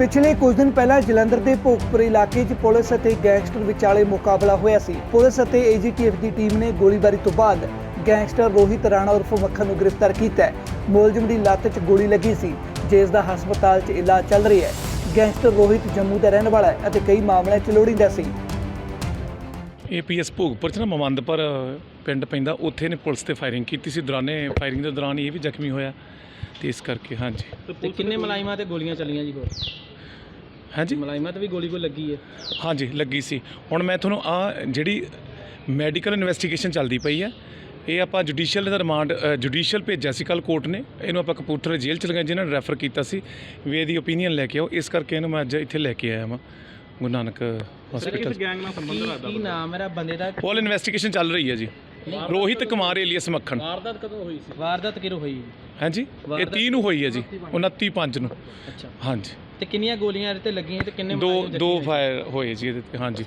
ਪਿਛਲੇ ਕੁਝ ਦਿਨ ਪਹਿਲਾਂ ਜਲੰਧਰ ਦੇ ਭੋਗਪੁਰ ਇਲਾਕੇ 'ਚ ਪੁਲਿਸ ਅਤੇ ਗੈਂਗਸਟਰ ਵਿਚਾਲੇ ਮੁਕਾਬਲਾ ਹੋਇਆ ਸੀ। ਪੁਲਿਸ ਅਤੇ ਏਜੀਟੀਐਫ ਦੀ ਟੀਮ ਨੇ ਗੋਲੀਬਾਰੀ ਤੋਂ ਬਾਅਦ ਗੈਂਗਸਟਰ ਰੋਹਿਤ ਰਾਣਾ ਉਰਫ ਮੱਖਣ ਨੂੰ ਗ੍ਰਿਫਤਾਰ ਕੀਤਾ ਹੈ। ਮੁਲਜ਼ਮ ਦੀ ਲੱਤ 'ਚ ਗੋਲੀ ਲੱਗੀ ਸੀ। ਜਿਸ ਦਾ ਹਸਪਤਾਲ 'ਚ ਇਲਾਜ ਚੱਲ ਰਿਹਾ ਹੈ। ਗੈਂਗਸਟਰ ਰੋਹਿਤ ਜੰਮੂ ਦਾ ਰਹਿਣ ਵਾਲਾ ਹੈ ਅਤੇ ਕਈ ਮਾਮਲਿਆਂ 'ਚ ਲੋੜੀਂਦਾ ਸੀ। ਏਪੀਐਸ ਭੋਗਪੁਰ ਚ ਨਾ ਮਮੰਦਪੁਰ ਪਿੰਡ ਪੈਂਦਾ। ਉੱਥੇ ਨੇ ਪੁਲਿਸ ਤੇ ਫਾਇਰਿੰਗ ਕੀਤੀ ਸੀ। ਦੌਰਾਨੇ ਫਾਇਰਿੰਗ ਦੇ ਦੌਰਾਨ ਇਹ ਵੀ ਜ਼ਖਮੀ ਹੋਇਆ। ਤੇ ਇਸ ਕਰਕੇ ਹਾਂਜੀ। ਤੇ ਕਿੰਨੇ ਮਲਾਈਮਾਂ ਤੇ ਗੋਲੀਆਂ ਚੱਲੀਆਂ ਜੀ ਹੋਰ? ਹਾਂਜੀ? ਮਲਾਈਮਾਂ ਤੇ ਵੀ ਗੋਲੀ ਕੋਈ ਲੱਗੀ ਹੈ। ਹਾਂਜੀ ਲੱਗੀ ਸੀ। ਹੁਣ ਮੈਂ ਤੁਹਾਨੂੰ ਆ ਜਿਹੜੀ ਮੈਡੀਕਲ ਇਨਵੈਸਟੀਗੇਸ਼ਨ ਚੱਲਦੀ ਪਈ ਹੈ ਇਹ ਆਪਾਂ ਜੁਡੀਸ਼ੀਅਲ ਦਾ ਰਿਮਾਂਡ ਜੁਡੀਸ਼ੀਅਲ ਭੇਜਿਆ ਸੀ ਕੱਲ ਕੋਰਟ ਨੇ। ਇਹਨੂੰ ਆਪਾਂ ਕਪੂਰਥਲੇ ਜੇਲ੍ਹ ਚ ਲਗਾਇਆ ਜਿਨ੍ਹਾਂ ਨੇ ਰੈਫਰ ਕੀਤਾ ਸੀ ਵੀ ਇਹਦੀ ਓਪੀਨੀਅਨ ਲੈ ਕੇ ਆਓ। ਇਸ ਕਰਕੇ ਇਹਨੂੰ ਮੈਂ ਅੱਜ ਇੱਥੇ ਲੈ ਕੇ ਆਇਆ ਹਾਂ ਗੁਰੂ ਨਾਨਕ ਹਸਪੀਟਲ ਗੈਂਗ ਨਾਲ ਸੰਬੰਧ ਰੱਖਦਾ ਕੀ ਨਾਮ ਮੇਰਾ ਬੰਦੇ ਦਾ? ਪੋਲ ਇਨਵੈਸਟੀਗੇਸ਼ਨ ਚੱਲ ਰਹੀ ਹੈ ਜੀ। ਰੋਹਿਤ ਕੁਮਾਰ ਏਲੀਅਸ ਮੱਖਣ। ਵਾਰਦਾਤ ਕਦੋਂ ਹੋਈ ਸੀ? ਵਾਰਦਾਤ ਕਿਰੋ ਹੋਈ? ਹਾਂਜੀ ਇਹ 30 ਨੂੰ ਹੋਈ ਹੈ ਜੀ 29 5 ਨੂੰ। ਅੱਛਾ। ਹਾਂਜੀ। ਤੇ ਕਿੰਨੀਆਂ ਗੋਲੀਆਂ ਇਹਦੇ ਤੇ ਲੱਗੀਆਂ ਤੇ ਕਿੰਨੇ ਦੋ ਮੁਲਾਜ਼ਮ ਦੋ ਹੋਏ? ਫਾਇਰ ਹੋਏ ਜੀ ਇਹਦੇ ਤੇ ਹਾਂਜੀ।